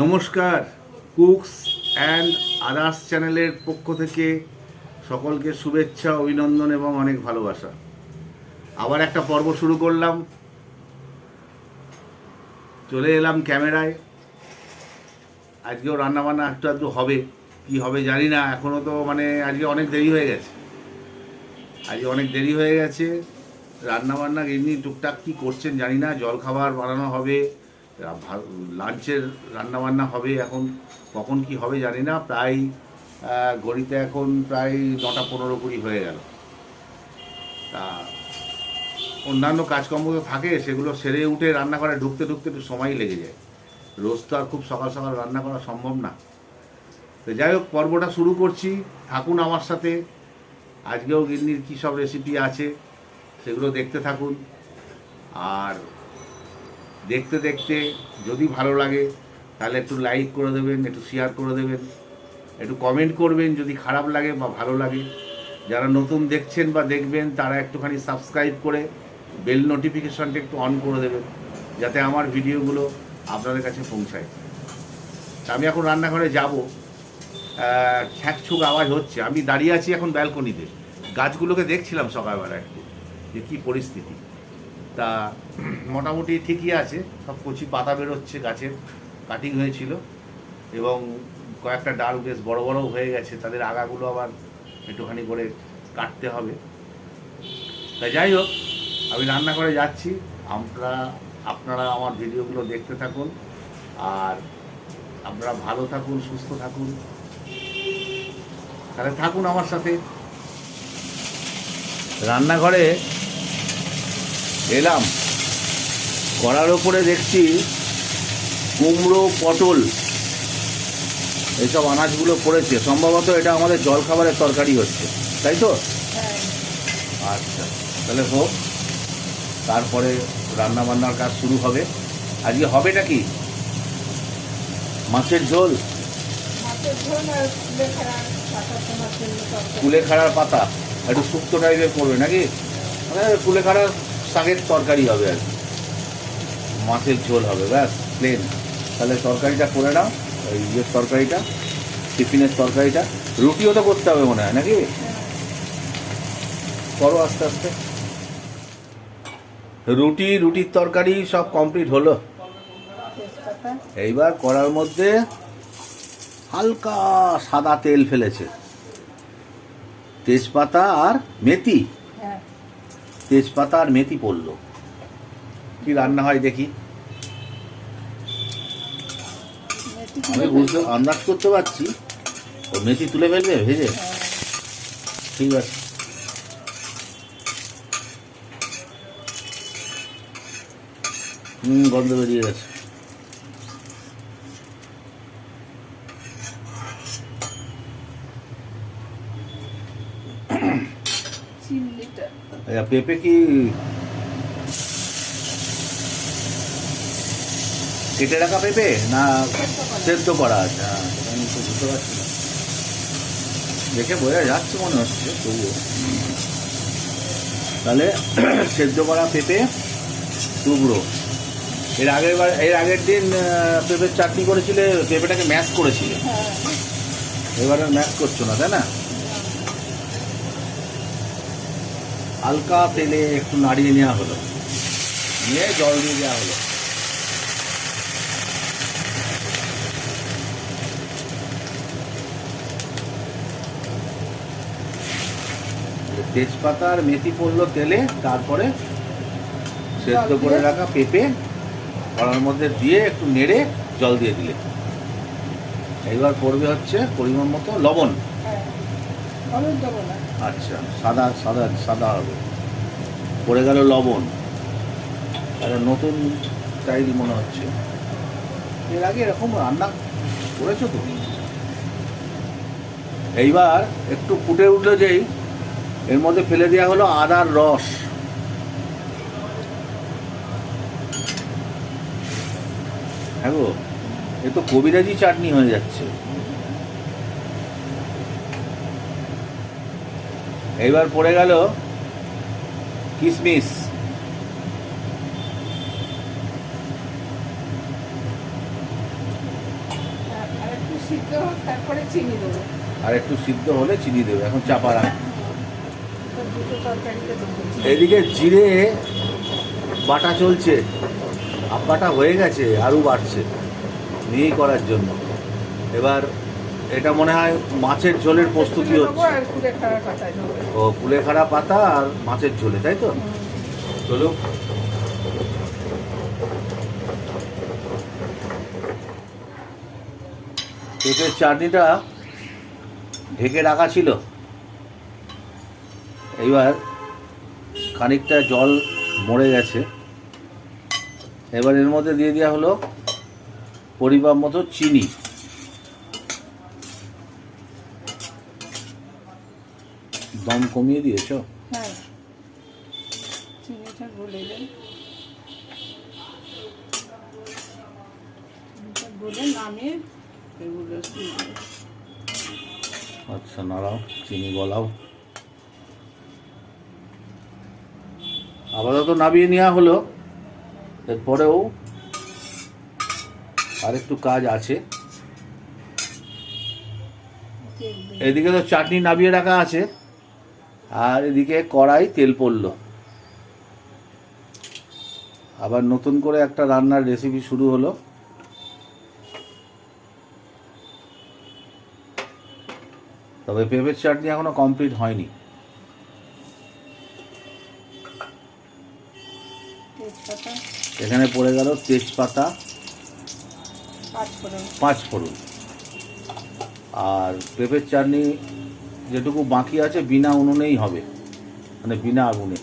নমস্কার, cooks and others চ্যানেলের পক্ষ থেকে সকলকে শুভেচ্ছা, অভিনন্দন এবং অনেক ভালোবাসা। আবার একটা পর্ব শুরু করলাম। চলে এলাম ক্যামেরায়। আজকেও রান্নাবান্না একটু একটু হবে, কি হবে জানি না এখনও তো মানে আজকে অনেক দেরি হয়ে গেছে। আজকে অনেক দেরি হয়ে গেছে। রান্নাবান্না এমনি টুকটাক কী করছেন জানি না জল খাবার বানানো হবে লাঞ্চের রান্নাবান্না হবে এখন, কখন কি হবে জানি না, প্রায় ঘড়িতে এখন প্রায় নটা পনেরো কুড়ি হয়ে গেল। তা অন্যান্য কাজকর্ম তো থাকে, সেগুলো সেরে উঠে রান্না করে ঢুকতে ঢুকতে একটু সময় লেগে যায়। রোজ তো আর খুব সকাল সকাল রান্না করা সম্ভব না। তো যাই হোক, পর্বটা শুরু করছি থাকুন আমার সাথে, আজকেও গিন্নির কী সব রেসিপি আছে, সেগুলো দেখতে থাকুন। আর দেখতে দেখতে যদি ভালো লাগে, তাহলে একটু লাইক করে দেবেন, একটু শেয়ার করে দেবেন, একটু কমেন্ট করবেন যদি খারাপ লাগে বা ভালো লাগে। যারা নতুন দেখছেন বা দেখবেন, তারা একটুখানি সাবস্ক্রাইব করে বেল নোটিফিকেশনটা একটু অন করে দেবেন, যাতে আমার ভিডিওগুলো আপনাদের কাছে পৌঁছায়। আমি এখন রান্নাঘরে যাব। ছ্যাঁকছুক আওয়াজ হচ্ছে। আমি দাঁড়িয়ে আছি এখন ব্যালকনিতে গাছগুলোকে দেখছিলাম সকালবেলা একটু, যে কী পরিস্থিতি। তা মোটামুটি ঠিকই আছে। সব কচি পাতা বেরোচ্ছে গাছের কাটিং হয়েছিল এবং কয়েকটা ডাল বেশ বড় বড় হয়ে গেছে। তাদের আগাগুলো আবার একটুখানি করে কাটতে হবে। তা যাই হোক, আমি রান্না করে যাচ্ছি। আমরা, আপনারা আমার ভিডিওগুলো দেখতে থাকুন আর আপনারা ভালো থাকুন, সুস্থ থাকুন। তাহলে থাকুন আমার সাথে। রান্নাঘরে এলাম। করার ওপরে দেখছি কুমড়ো পটল এইসব আনাজগুলো পড়েছে। সম্ভবত এটা আমাদের জলখাবারের তরকারি হচ্ছে। তাই তো? আচ্ছা তাহলে হোক তারপরে রান্না বান্নার কাজ শুরু হবে। আজকে হবেটা কি? মাছের ঝোল। কুলেখাড়ার পাতা একটু শুক্তো টাইপের করবে নাকি? মানে কুলেখাড়ার শাকের তরকারি হবে আর কি। মাছের ঝোল হবে ব্যাস প্লেন তাহলে তরকারিটা করে নাও ওই ইয়ের তরকারিটা টিফিনের তরকারিটা। রুটিও তো করতে হবে মনে হয় নাকি? করো আস্তে আস্তে। রুটি রুটির তরকারি সব কমপ্লিট হলো। এইবার করার মধ্যে হালকা সাদা তেল ফেলেছে। তেজপাতা আর মেথি। হ্যাঁ। তেজপাতা আর মেথি পড়ল। কি রান্না হয় দেখি। আমি বুঝতে আন্দাজ করতে পারছি। ও মেথি তুলে ফেলবে ভেজে? ঠিক আছে। হুম গন্ধ বেরিয়ে গেছে। আচ্ছা পেঁপে কি কেটে রাখা পেঁপে না, সেদ্ধ করা আছে। হ্যাঁ আমি তো বুঝতে পারছি না। দেখে বোঝা যাচ্ছে মনে হচ্ছে, তবুও। তাহলে সেদ্ধ করা পেঁপে, টুকরো। এর আগের বার, এর আগের দিন পেঁপের চাটনি করেছিলে, পেঁপেটাকে ম্যাশ করেছিলে। এবারে ম্যাশ করছ না, তাই না? হালকা তেলে একটু নাড়িয়ে নেওয়া হলো। নিয়ে জল দিয়ে দেওয়া হলো। তেজপাতা আর মেথি পড়ল তেলে তারপরে সেদ্ধ করে রাখা পেঁপে কড়ার মধ্যে দিয়ে একটু নেড়ে জল দিয়ে দিলে। এইবার পড়বে হচ্ছে পরিমাণ মতো লবণ। হ্যাঁ না আচ্ছা সাদা সাদা সাদা হবে। পড়ে গেল লবণ। একটা নতুন স্টাইল মনে হচ্ছে। এর আগে এরকম রান্না করেছ তো? এইবার একটু ফুটে উঠল যেই এর মধ্যে ফেলে দেওয়া হলো আদার রস। হ্যাঁ গো এ তো কবিরাজি চাটনি হয়ে যাচ্ছে। এইবার পড়ে গেল দেবো। আর একটু সিদ্ধ হলে চিনি দেবে এখন চাপা রাখ তো দুটো তরকারিতে দেবো চিনি। এদিকে জিরে বাটা চলছে। বাটা হয়ে গেছে আরও বাড়ছে নিয়েই করার জন্য। এবার এটা মনে হয় মাছের ঝোলের প্রস্তুতি হচ্ছে। ও কুলেখাড়া পাতা আর মাছের ঝোলে তাই তো? হুম। চলো। পেঁপের চাটনিটা ঢেকে রাখা ছিল। এইবার খানিকটা জল মরে গেছে। এবার এর মধ্যে দিয়ে দেওয়া হলো পরিমাপ মতো চিনি। দম কমিয়ে দিয়েছ? হ্যাঁ। চিনিটা গলে গলে। নামিয়ে এগুলো আচ্ছা নাড়াও চিনি গলাও। আপাতত নামিয়ে নেওয়া হলো। এরপরেও আর একটু কাজ আছে। এদিকে তো চাটনি নামিয়ে রাখা আছে, আর এদিকে কড়াই তেল পড়ল। আবার নতুন করে একটা রান্নার রেসিপি শুরু হলো। তবে পেঁপের চাটনি এখনও কমপ্লিট হয়নি। এখানে পড়ে গেল তেজপাতা পাঁচ ফোড়ন। আর পেঁপের চাটনি যেটুকু বাকি আছে বিনা উনুনেই হবে। মানে বিনা আগুনে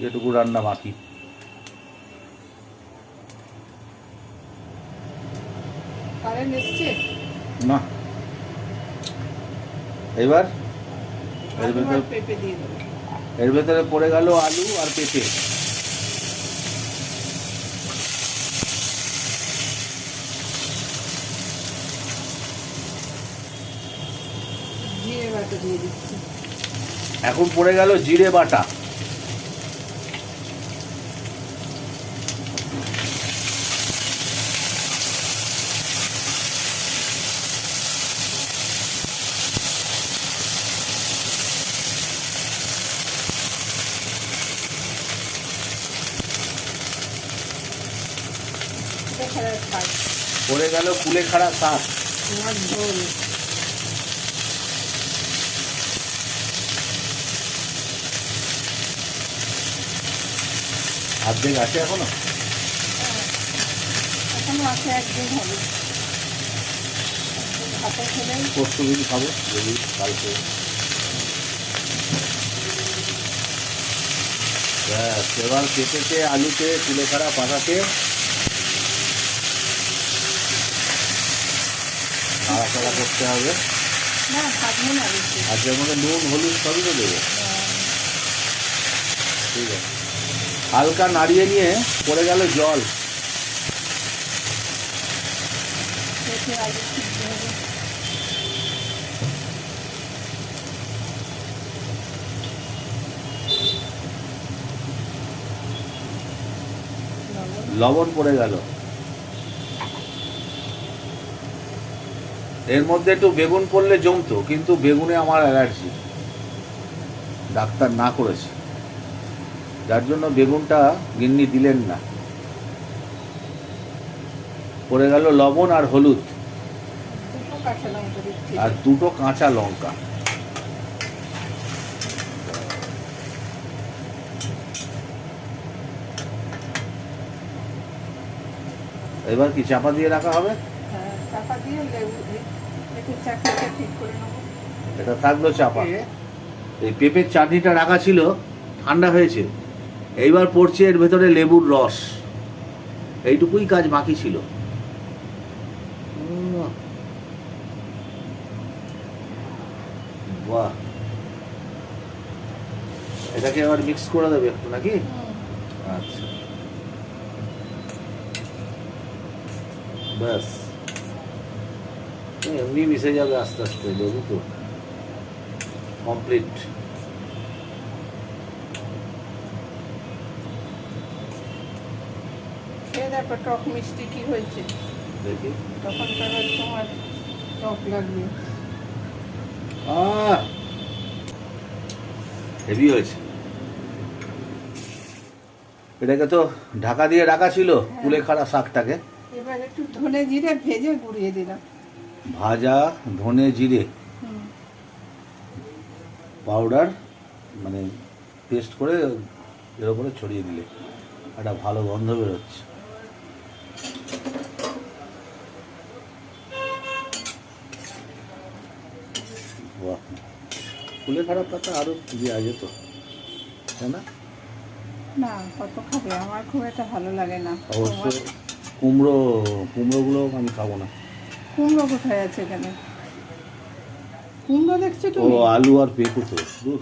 যেটুকু রান্না বাকি। না। এবার এর ভেতরে পড়ে গেল আলু আর পেঁপে জিরে বাটা দিয়ে দিচ্ছি এখন পড়ে গেল জিরে বাটা। পড়ে গেল কুলেখাড়া শাক। অর্ধেক আছে এখনও? এখনও আছে একদিন হবে ভাতে খেলে। পোস্ত দিন খাব যদি কালকে। ব্যাস এবার পেঁপেতে আলুতে কুলেখাড়া পাঠাতে নাড়াচাড়া করতে হবে। না মধ্যে নুন হলুদ সবই তো দেবো ঠিক আছে হালকা নাড়িয়ে নিয়ে পড়ে গেল জল। লবণ পড়ে গেল। এর মধ্যে একটু বেগুন পড়লে জমতো, কিন্তু বেগুনে আমার অ্যালার্জি। ডাক্তার না করেছে। যার জন্য বেগুনটা গিন্নি দিলেন না। পড়ে গেল লবণ আর হলুদ। আর দুটো কাঁচা লঙ্কা। এবার কি চাপা দিয়ে রাখা হবে? হ্যাঁ এটা থাকল চাপা। এই পেঁপের চাটনিটা রাখা ছিল ঠান্ডা হয়েছে। এইবার পড়ছে এর ভেতরে লেবুর রস। এইটুকুই কাজ বাকি ছিল। বাহ। এটাকে আবার মিক্স করে দেবে একটু নাকি? আচ্ছা। ব্যাস। এমনি মিশে যাবে আস্তে আস্তে লেবু তো। কমপ্লিট। দেখো টক মিষ্টি কি হয়েছে? তখন তোমার টক লাগবে। হেভি হয়েছে। এটাকে তো ঢাকা দিয়ে রাখা ছিল কুলেখাড়া শাকটাকে। এবার একটু ধনে জিরে ভেজে গুঁড়িয়ে দিলাম। ভাজা ধনে জিরে। পাউডার মানে পেস্ট করে এর উপরে ছড়িয়ে দিলে। একটা ভালো গন্ধ বেরোচ্ছে। ফুলে খারাপ পাতা আরও দেওয়া যেত তাই না? না কত খাবে? আমার খুব একটা ভালো লাগে না। অবশ্য কুমড়ো কুমড়োগুলো আমি খাব না। কুমড়ো কোথায় আছে এখানে? কুমড়ো দেখছ ও আলু আর পেঁপে তো দূর।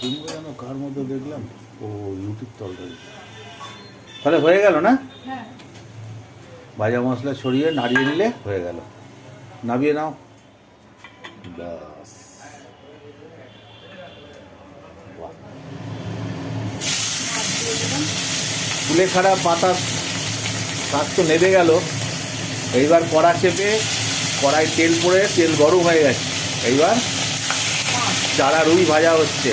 কুমড়ো যেন কার মধ্যে দেখলাম? ও ইউটিউব তরকারি। তাহলে হয়ে গেল না? হ্যাঁ। ভাজা মশলা ছড়িয়ে নাড়িয়ে নিলে হয়ে গেল। নামিয়ে নাও। দিয়ে দিলাম কুলেখাড়া পাতা শাক তো নেবে গেল। এইবার কড়া চেপে কড়াই তেল পড়ে তেল গরম হয়ে গেছে। এইবার চারা রুই ভাজা হচ্ছে।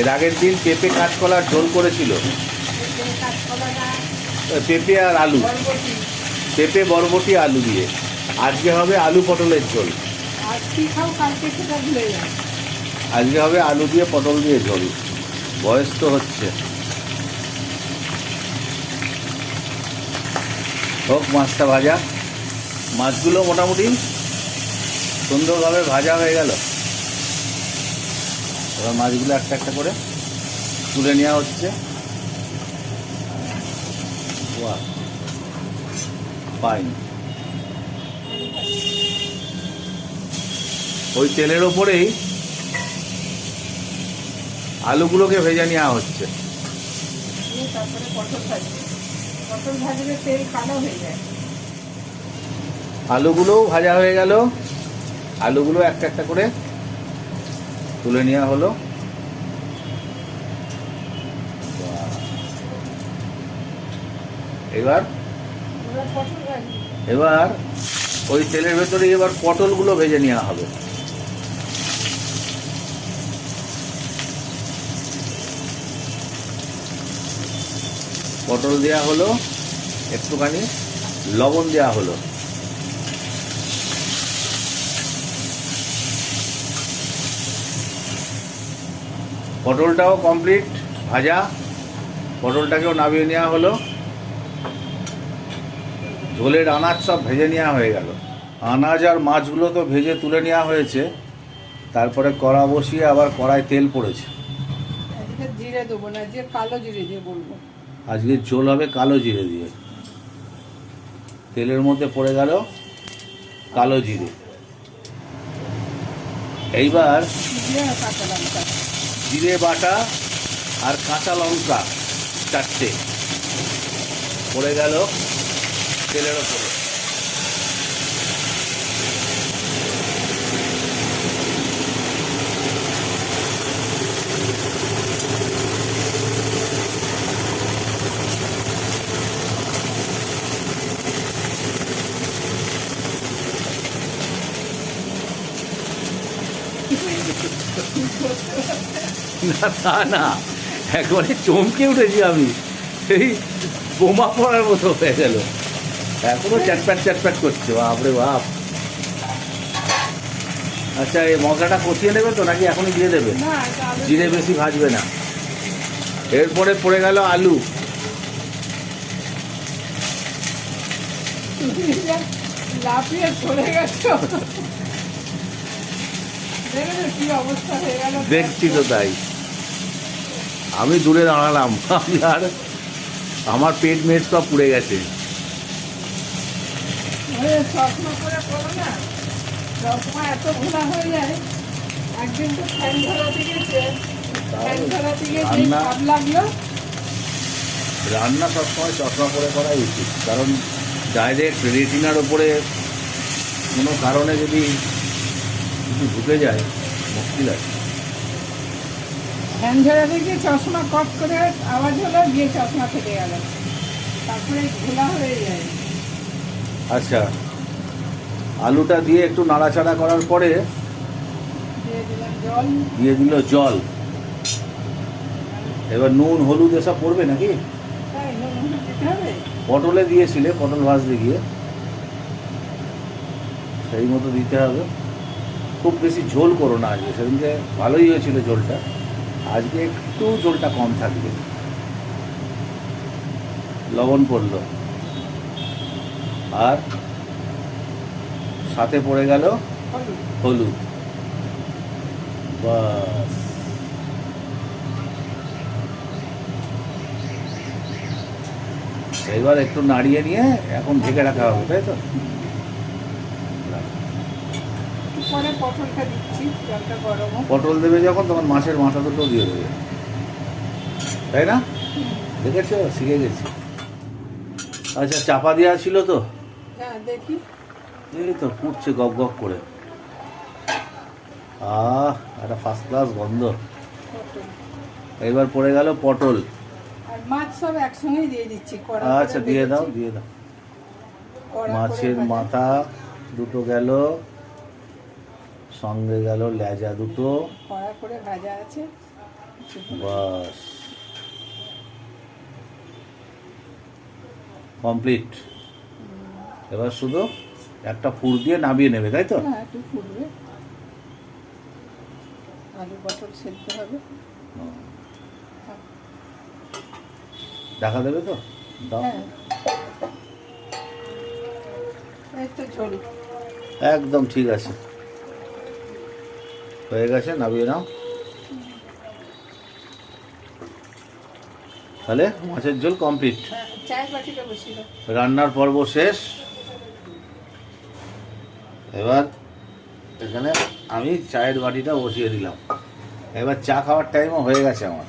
এর আগের দিন পেঁপে কাঁচকলার ঝোল করেছিল। পেঁপে আর আলু। পেঁপে বরবটি আলু দিয়ে। আজকে হবে আলু পটলের ঝোল। আজকে হবে আলু দিয়ে পটল দিয়ে ঝোল। বয়স তো হচ্ছে। হোক মাছটা ভাজা। মাছগুলো মোটামুটি সুন্দরভাবে ভাজা হয়ে গেল। এবার মাছগুলো একটা একটা করে তুলে নেওয়া হচ্ছে। বাহ। ফাইন ওই তেলের ওপরেই আলুগুলোকে ভেজে নেওয়া হচ্ছে। আলুগুলোও ভাজা হয়ে গেল। আলুগুলো একটা একটা করে তুলে নেওয়া হলো। এবার এবার ওই তেলের ভেতরে এবার পটলগুলো ভেজে নেওয়া হবে। পটল দেওয়া হলো, একটুখানি লবণ দেওয়া হলো। পটলটাও কমপ্লিট ভাজা। পটলটাকেও নামিয়ে নেওয়া হলো। ঝোলের আনাজ সব ভেজে নেওয়া হয়ে গেল। আনাজ আর মাছগুলো তো ভেজে তুলে নেওয়া হয়েছে। তারপরে কড়া বসিয়ে আবার কড়ায় তেল পড়েছে। আজকে জিরে দেবো না যে কালো জিরে দিয়ে বলব। আজকে ঝোল হবে কালো জিরে দিয়ে। তেলের মধ্যে পড়ে গেল কালো জিরে। এইবার কাঁচা লঙ্কা। জিরে বাটা আর কাঁচা লঙ্কা চারটে। পড়ে গেল তেলের ওপরে না, তা না। একবারে চমকে উঠেছি আমি। এই বোমা পড়ার মতো হয়ে গেল। এখনও চ্যাটপ্যাট চ্যাটপ্যাট করছে বাপরে বাপ। আচ্ছা এই মশলাটা কষিয়ে নেবে তো নাকি এখনই দিয়ে দেবে? জিরে বেশি ভাজবে না। এরপরে পড়ে গেল আলু। দেখছি তো তাই। আমি দূরে দাঁড়ালাম। আমি আর আমার পেট মেট সব পুড়ে গেছে। ওই স্বপ্ন করে করো না? সবসময় এত ঘোলা হয়ে যায়। একদিন তো ফ্যান ধরাতে গেছে ফ্যান ধরাতে গিয়ে রান্না- ভাব লাগল। রান্না সবসময় চশমা পরে করাই উচিত। কারণ ডাইরেক্ট রেটিনার ওপরে কোনো কারণে যদি কিছু ঢুকে যায় মুশকিল আছে। ফ্যান গিয়ে চশমা কট করে আওয়াজ হলো গিয়ে চশমা ফেটে গেল। তারপরে ঘোলা হয়ে যায়। আচ্ছা। আলুটা দিয়ে একটু নাড়াচাড়া করার পরে দিয়ে দিল জল। এবার নুন হলুদ এসব পড়বে নাকি? হবে। পটলে দিয়েছিলে পটল ভাজতে গিয়ে। সেই মতো দিতে হবে। খুব বেশি ঝোল করো না আজকে সেদিনকে ভালোই হয়েছিল ঝোলটা। আজকে একটু ঝোলটা কম থাকবে। লবণ পড়ল। আর সাথে পড়ে গেল হলুদ। বাস। এবার একটু নাড়িয়ে নিয়ে এখন ঢেকে রাখা হবে তাই তো? হোক। পটল দেবে যখন তখন মাছের মাথা দুটো দিয়ে দেবে। তাই না? দেখেছ? শিখে গেছি। আচ্ছা চাপা দেওয়া ছিল তো? হ্যাঁ দেখি। এই তো ফুটছে গপ গপ করে। আহ একটা ফার্স্ট ক্লাস গন্ধ। এবার পড়ে গেল পটল। আর মাছ সব একসঙ্গেই দিয়ে দিচ্ছি আচ্ছা দিয়ে দাও দিয়ে দাও। মাছের মাথা দুটো গেল সঙ্গে গেল লেজা দুটো। কড়া করে ভাজা আছে। বাস। কমপ্লিট। এবার শুধু একটা ফুর দিয়ে নামিয়ে নেবে তাই তো? হ্যাঁ একটু ফুটবে আলু পটল সেদ্ধ হবে। দেখা দেবে তো? দাও। হ্যাঁ। একদম ঠিক আছে। হয়ে গেছে নামিয়ে নাও। তাহলে মাছের ঝোল কমপ্লিট। হ্যাঁ রান্নার পর্ব শেষ। এবার এখানে আমি চায়ের বাটিটা বসিয়ে দিলাম। এবার চা খাওয়ার টাইমও হয়ে গেছে আমার।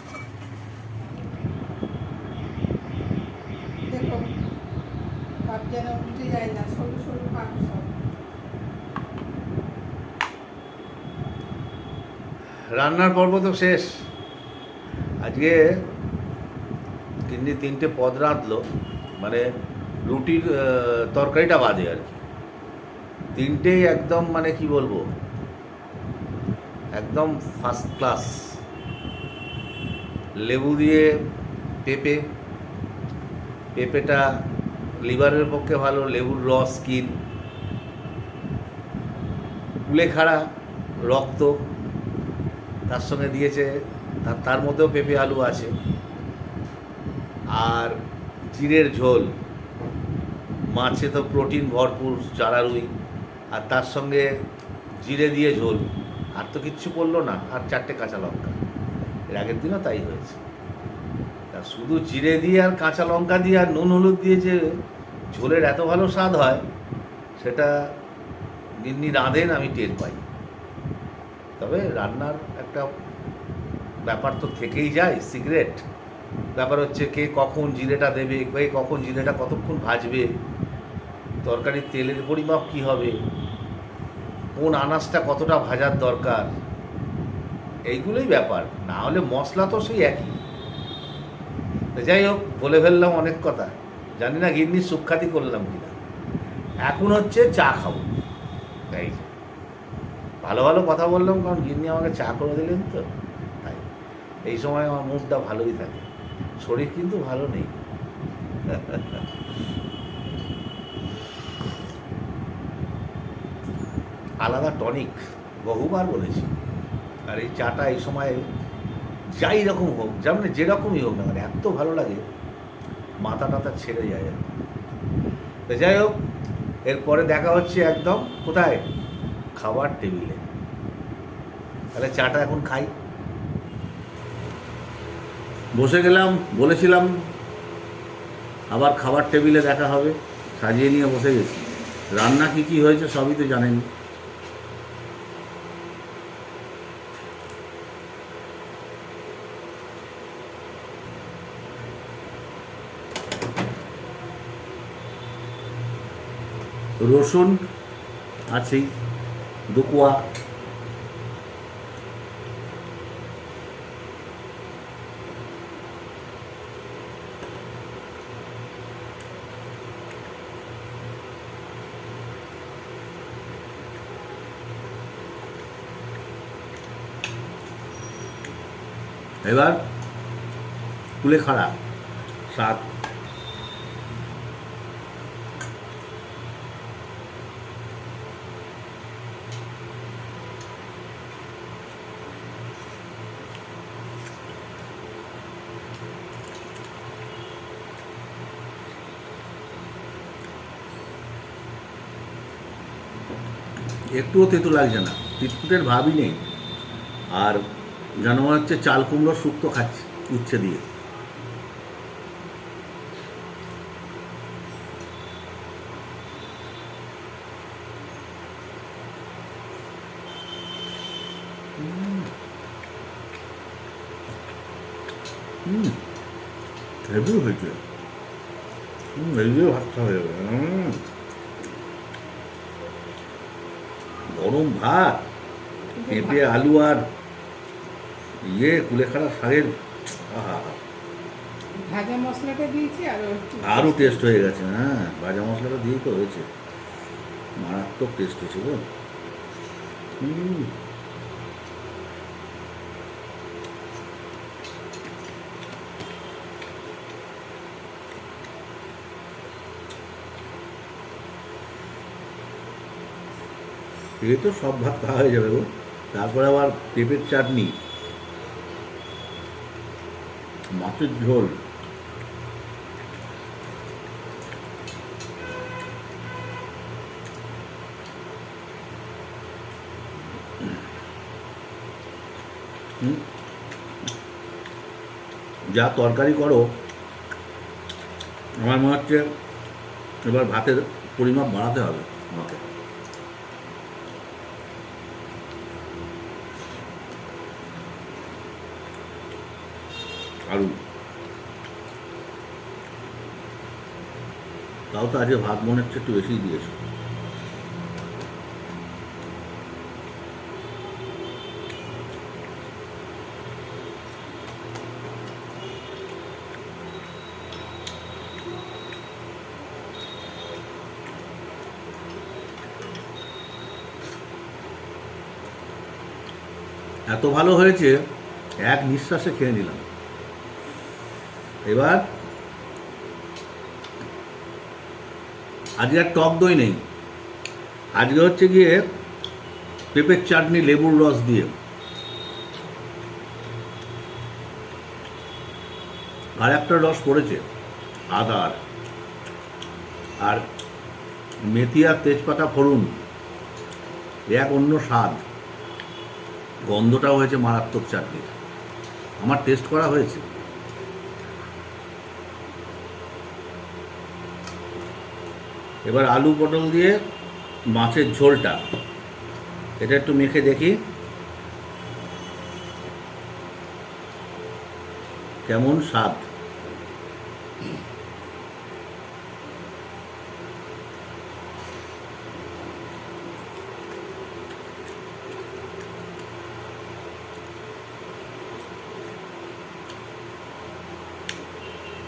রান্নার পর্ব তো শেষ। আজকে তিনটে তিনটে পদ রাঁধলো মানে রুটির তরকারিটা বাদে আর কি। তিনটেই একদম মানে কি বলব? একদম ফার্স্ট ক্লাস লেবু দিয়ে পেঁপে। পেঁপেটা লিভারের পক্ষে ভালো, লেবুর রস কিন কুলেখাড়া রক্ত। তার সঙ্গে দিয়েছে তার মধ্যেও পেঁপে আলু আছে। আর জিরের ঝোল। মাছে তো প্রোটিন ভরপুর চারা রুই আর তার সঙ্গে জিরে দিয়ে ঝোল। আর তো কিচ্ছু করল না, আর চারটে কাঁচা লঙ্কা। এর আগের দিনও তাই হয়েছে। তা শুধু জিরে দিয়ে আর কাঁচা লঙ্কা দিয়ে আর নুন, হলুদ দিয়ে যে ঝোলের এত ভালো স্বাদ হয়, সেটা নিন্নি রাঁধেন আমি টের পাই। তবে রান্নার একটা ব্যাপার তো থেকেই যায় সিক্রেট ব্যাপার হচ্ছে কে কখন জিরেটা দেবে, কে কখন জিরেটা কতক্ষণ ভাজবে, তরকারির তেলের পরিমাপ কী হবে কোন আনাজটা কতটা ভাজার দরকার? এইগুলোই ব্যাপার। না হলে মশলা তো সেই একই। যাই হোক, বলে ফেললাম অনেক কথা। জানি না গিন্নির সুখ্যাতি করলাম কিনা। এখন হচ্ছে চা খাব। তাই। ভালো ভালো কথা বললাম, কারণ গিন্নি আমাকে চা করে দিলেন তো। তাই। এই সময় আমার মুডটা ভালোই থাকে। শরীর কিন্তু ভালো নেই। আলাদা টনিক বহুবার বলেছি। আর এই চাটা এই সময় যাই রকম হোক যেমন যেরকমই হোক না মানে এত ভালো লাগে মাথা টাথা ছেড়ে যায়। তো যাই হোক, এরপরে দেখা হচ্ছে একদম কোথায়? খাবার টেবিলে। তাহলে চাটা এখন খাই। বসে গেলাম, বলেছিলাম আবার খাবার টেবিলে দেখা হবে। সাজিয়ে নিয়ে বসে গেছি। রান্না কি কি হয়েছে সবই তো জানেন। রসুন আছেই দুকুয়া এবার কুলেখাড়া শাক একটুও তেতো লাগছে না। তিতকুটের ভাবই নেই। আর যেন মনে হচ্ছে চাল কুমড়ো শুক্তো খাচ্ছে উচ্ছে দিয়ে। হুম। হেভি হয়েছে। হুম, এই ভাত খাওয়া যাবে হুম। গরম ভাত পেঁপে আলু আর ইয়ে কুলেখাড়া শাকের আহা। ভাজা মশলাটা দিয়েছি আর আরও টেস্ট হয়ে গেছে হ্যাঁ ভাজা মশলাটা দিয়েই তো হয়েছে। মারাত্মক টেস্ট হয়েছে গো। হুম। এই তো সব ভাত খাওয়া হয়ে যাবে গো। তারপরে আবার পেঁপের চাটনি। মাছের ঝোল। যা তরকারি করো। আমার মনে হচ্ছে এবার ভাতের পরিমাপ বাড়াতে হবে আমাকে আলু তাও তো আজকে ভাত মনে হচ্ছে একটু বেশিই দিয়েছে। এত ভালো হয়েছে, এক নিঃশ্বাসে খেয়ে নিলাম। এবার আজকে আর টক দই নেই। আজকে হচ্ছে গিয়ে পেঁপের চাটনি, লেবুর রস দিয়ে। আর একটা রস পড়েছে, আদার। আর মেথি আর তেজপাতা ফোড়ন এক অন্য স্বাদ। গন্ধটাও হয়েছে মারাত্মক চাটনির। আমার টেস্ট করা হয়েছে। এবার আলু পটল দিয়ে মাছের ঝোলটা। এটা একটু মেখে দেখি। কেমন স্বাদ।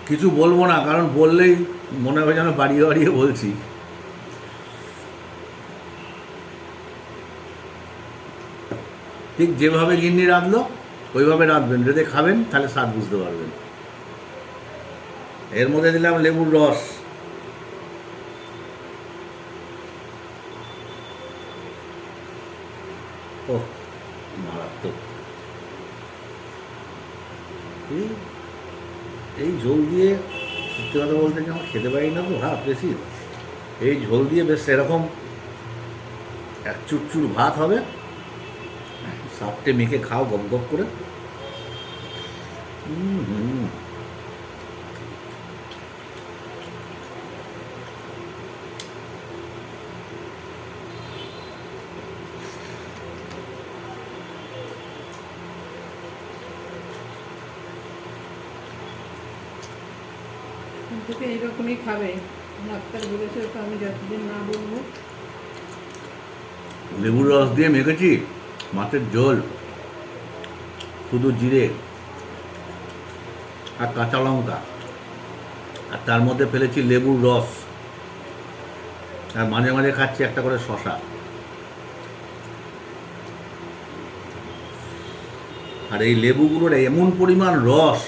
কিছু বলব না, কারণ বললেই মনে হবে যেন বাড়িয়ে বাড়িয়ে বলছি। ঠিক যেভাবে গিন্নি রাঁধলো, ওইভাবে রাঁধবেন। যদি খাবেন, তাহলে স্বাদ বুঝতে পারবেন। এর মধ্যে দিলাম লেবুর রস ও মারাত্মক এই এই ঝোল দিয়ে সত্যি কথা বলতে কি আমার খেতে পারি না তো ভাত বেশি এই ঝোল দিয়ে বেশ সেরকম এক চুরচুর ভাত হবে। সাপটে মেখে খাও, গপ গপ করে। হুম এইরকমই খাবে। লেবুর রস দিয়ে মেখেছি, মাছের ঝোল, শুধু জিরে আর কাঁচা লঙ্কা। আর তার মধ্যে ফেলেছি লেবুর রস। আর মাঝে মাঝে খাচ্ছি একটা করে শশা আর এই লেবুগুলোর এমন পরিমাণ রস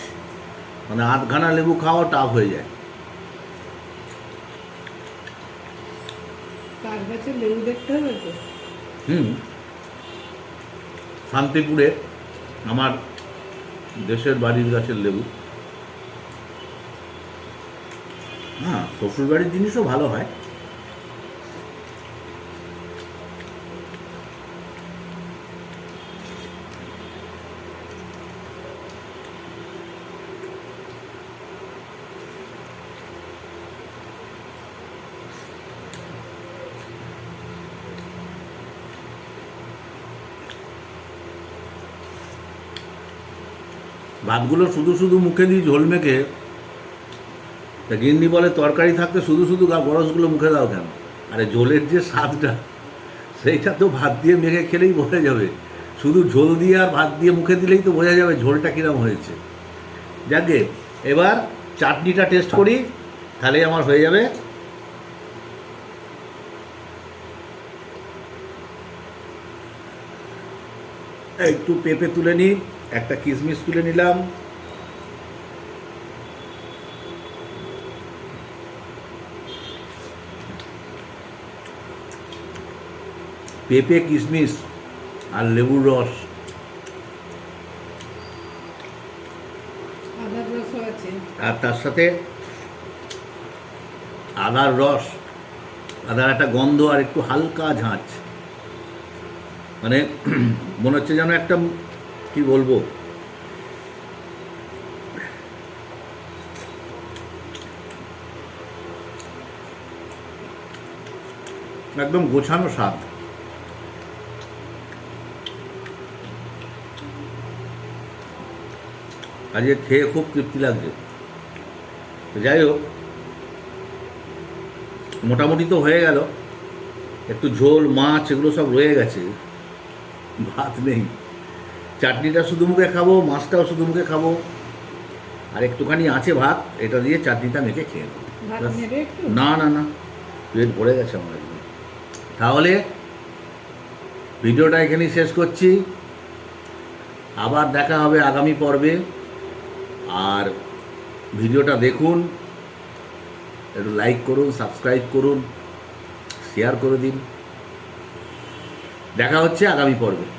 মানে আধখানা লেবু খাওয়া টাফ হয়ে যায়। কাছে লেবু দেখতে হবে তো? হুম। শান্তিপুরে আমার দেশের বাড়ির গাছের লেবু। হ্যাঁ শ্বশুর বাড়ির জিনিসও ভালো হয়। ভাতগুলো শুধু শুধু মুখে দিয়ে ঝোল মেখে, তা গিন্নি বলে, তরকারি থাকতে শুধু শুধু গা গরসগুলো মুখে দাও কেন? আরে ঝোলের যে স্বাদটা, সেইটা তো ভাত দিয়ে মেখে খেলেই বোঝা যাবে। শুধু ঝোল দিয়ে আর ভাত দিয়ে মুখে দিলেই তো বোঝা যাবে ঝোলটা কিরম হয়েছে। যাকে, এবার চাটনিটা টেস্ট করি, তাহলেই আমার হয়ে যাবে। একটু পেঁপে তুলে নিই। একটা কিশমিশ তুলে নিলাম। পেঁপে কিশমিশ আর লেবুর রস। আর তার সাথে আদার রস। আদার একটা গন্ধ আর একটু হালকা ঝাঁচ মানে মনে হচ্ছে যেন একটা কি বলব? একদম গোছানো স্বাদ। আজকে খেয়ে খুব তৃপ্তি লাগছে। যাই হোক, মোটামুটি তো হয়ে গেল। একটু ঝোল, মাছ, এগুলো সব রয়ে গেছে। ভাত নেই। চাটনিটা শুধু মুখে খাব মাছটাও শুধু মুখে খাব। আর একটুখানি আছে ভাত এটা দিয়ে চাটনিটা মেখে খেয়ে নেব। না না না। পেট ভরে গেছে আমার একদম। তাহলে ভিডিওটা এখানেই শেষ করছি। আবার দেখা হবে আগামী পর্বে। আর ভিডিওটা দেখুন একটু লাইক করুন সাবস্ক্রাইব করুন শেয়ার করে দিন। দেখা হচ্ছে আগামী পর্বে।